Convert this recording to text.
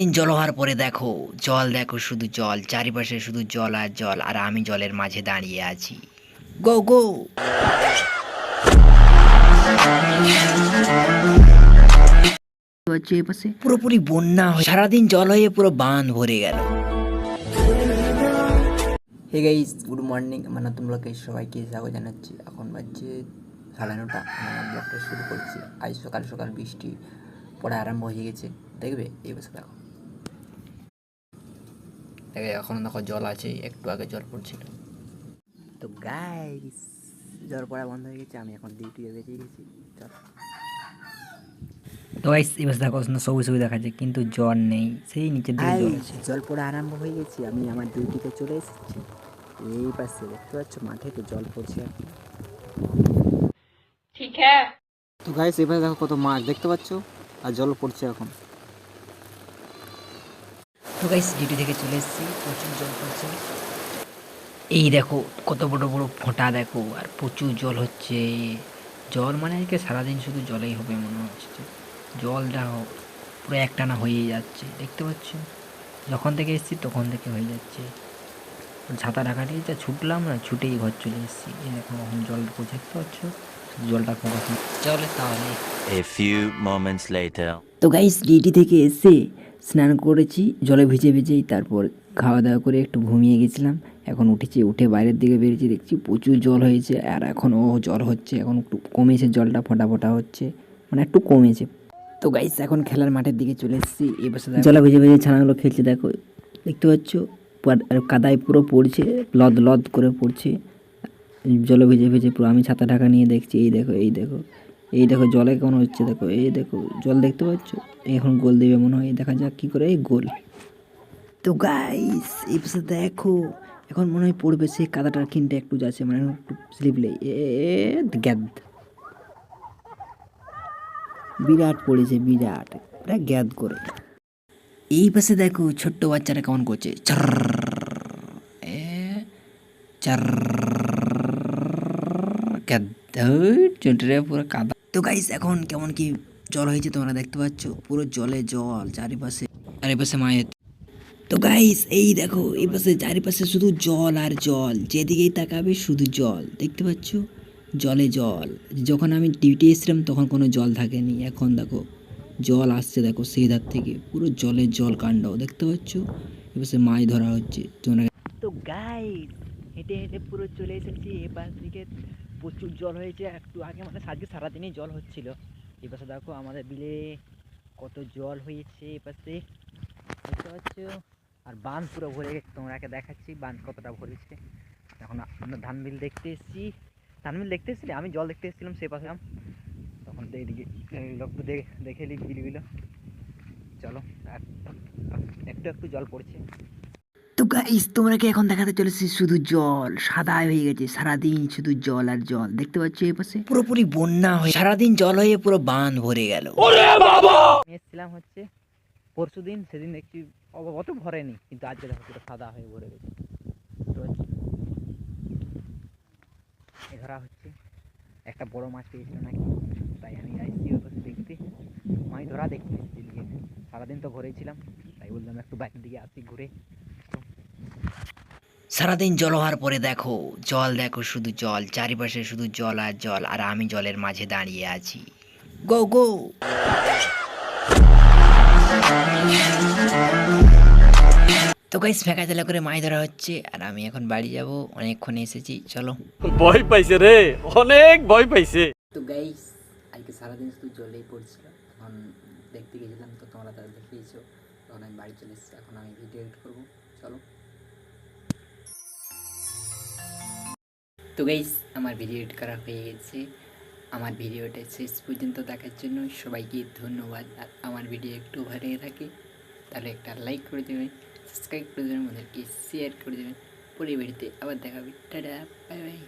জল হওয়ার পরে দেখো জল দেখো শুধু জল চারিপাশে শুধু জল আর জল আর আমি জলের মাঝে দাঁড়িয়ে আছি। গো গো! পুরোপুরি বন্যা হয়ে সারাদিন জল হয়ে পুরো বাঁধ ভরে গেল। হে গাইস গুড মর্নিং মানে ব্লগে সবাইকে স্বাগত জানাচ্ছি। এখন বাজছে সাড়ে নটা। ব্লগটা শুরু করছি। আজ সকাল সকাল বৃষ্টি পড়া আরম্ভ হয়ে গেছে। দেখবে? এই বসে দেখো। দেখে এখনও দেখো জল আছে একটু আগে জল পড়ছিল। তো গাইস জল পড়া বন্ধ হয়ে গেছে আমি এখন ডিউটিতে বেঁচে গেছি চল। তো গাইস এবার দেখো সবুজ সবুজ দেখা যায় কিন্তু জল নেই সেই নিচে দিয়ে জল আছে। জল পড়া আরম্ভ হয়ে গেছে আমি আমার ডিউটিতে চলে এসেছি। এই পাশে দেখতে পাচ্ছ মাঠে তো জল পড়ছে আর ঠিক আছে তো গাইস এবার দেখো কত মাছ দেখতে পাচ্ছ আর জল পড়ছে এখন। তো গাইস ডিউটি থেকে চলে এসেছি প্রচুর জল পড়ছে এই দেখো কত বড় বড় ফোঁটা দেখো আর প্রচুর জল হচ্ছে। জল মানে আজকে সারাদিন শুধু জলেই হবে মনে হচ্ছে। জলটা পুরো একটানা হয়েই যাচ্ছে দেখতে পাচ্ছ? যখন থেকে এসেছি তখন থেকে হয়ে যাচ্ছে। ছাতা ঢাকা দিয়ে যা ছুটলাম না ছুটেই ঘর চলে এসেছি। এই দেখো এখন জল পড়ছে দেখতে পাচ্ছ? জলটা কখন চলে তাহলে। A few moments later. তো গাইস ডিউটি থেকে এসে স্নান করেছি, জলে ভিজে ভিজেই তারপর খাওয়া দাওয়া করে একটু ঘুমিয়ে গেছিলাম। এখন উঠেছি, উঠে বাইরের দিকে বেরিয়েছি, দেখছি প্রচুর জল হয়েছে আর এখনও জল হচ্ছে, এখন একটু কমেছে, জলটা ফোটা ফোটা হচ্ছে মানে একটু কমেছে। তো গাইস এখন খেলার মাঠের দিকে চলে এসেছি এই বছর জলে ভিজে ভিজে ছানাগুলো খেলছে, দেখো, দেখতে পাচ্ছ? কাদায় পুরো পড়ছে, লদ লদ করে পড়ছে। জলে ভিজে ভিজে পুরো, আমি ছাতা ঢাকা নিয়ে দেখছি, এই দেখো এই দেখো। এই দেখো জলে কেমন হচ্ছে, দেখো, এই দেখো, জল দেখতে পাচ্ছ? এখন গোল দেবে মনে হয় দেখা যাক কি করে, এই গোল। তো গাইস এই পাশে দেখো, এখন মনে হয় পড়বে সেই কাদাটার কিনটা একটু যাচ্ছে মানে একটু স্লিপলে এ গ্যাদ। বিরাট পড়েছে, বিরাট। এটা গ্যাদ করে। এই পাশে দেখো, ছোট্ট বাচ্চারা কেমন করছে চার এ চার চন্টিরা পুরো কাদা। তো গাইস এখন কেমন কি জল হয়েছে তোমরা দেখতে পাচ্ছ? পুরো জলে জল চারিপাশে চারিপাশে মায়ের তো গাইস এই দেখো এই পাশে চারিপাশে শুধু জল আর জল যেদিকেই তাকাবে শুধু জল দেখতে পাচ্ছ? জলে জল যখন আমি ডিউটি এসেছিলাম তখন কোনো জল থাকেনি এখন দেখো জল আসছে দেখো সেই ধার থেকে পুরো জলের জল কাণ্ড দেখতে পাচ্ছ? এপাশে মাছ ধরা হচ্ছে তোমরা তো গাইস হেঁটে হেঁটে পুরো চলে এসেছি এপাশ দিকে প্রচুর জল হয়েছে, একটু আগে মানে আজকে সারাদিনই জল হচ্ছিল। এপাশে দেখো আমাদের বিলে কত জল হয়েছে, এপাশে দেখতে পাচ্ছ? আর বাঁধ পুরো ভরে গেছে তোমরাকে দেখাচ্ছি বাঁধ কতটা ভরেছে। এখন আমরা ধান মিল দেখতে এসেছি। ধান মিল দেখতে এসেছিলি? আমি জল দেখতে এসেছিলাম সে পাশে। তখন তো এইদিকে লোক তো দেখে এলি বিলগুলো। চলো একটু একটু জল পড়ছে। গাইস তোমরা কি এখন দেখাতে চলেছি শুধু জল? সাদা হয়ে গেছে সারাদিন শুধু জল আর জল। দেখতে পাচ্ছ এই পাশে? পুরোপুরি বন্যা হয়ে সারাদিন জল হয়ে পুরো বাঁধ ভরে গেল। আমি এসেছিলাম হচ্ছে পরশু দিন সেদিন দেখছি অব- অত ভরেনি কিন্তু আজকে দেখো পুরো সাদা হয়ে ভরে গেছে। ধরা হচ্ছে একটা বড় মাছ পেয়েছিল নাকি? তাই আমি আসছি ওই পাশে দেখতে। মাছ ধরা দেখতে। সারাদিন তো ঘরেই ছিলাম তাই বললাম একটু বাইরের দিকে আসি ঘুরে। সারাদিন জল হওয়ার পরে দেখো জল দেখো শুধু জল চারিপাশে শুধু জল আর জল আর আমি জলের মাঝে দাঁড়িয়ে আছি। গো গো। তো গাইস ফেঁকা তেলা করে মাছ ধরা হচ্ছে আর আমি এখন বাড়ি যাব অনেকক্ষণ এসেছি চলো। ভয় পাইছে রে অনেক ভয় পাইছে। তো গাইস আজকে সারাদিন শুধু জলেই পড়ছিল এখন দেখতে গেছিলাম তো তোমরা তারা দেখিয়েছো তখন আমি বাড়ি চলে এসেছি এখন আমি ভিডিও এডিট করব চলো। তো গাইস আমার ভিডিও এডিট করা হয়ে গেছে। আমার ভিডিওটা শেষ পর্যন্ত দেখার জন্য সবাইকে ধন্যবাদ। আর আমার ভিডিও একটু ভালো থাকে, তাহলে একটা লাইক করে দেবেন সাবস্ক্রাইব করে দেবেন, আমাদেরকে শেয়ার করে দেবেন। পরে বাড়িতে আবার দেখাবে টাটা বাই বাই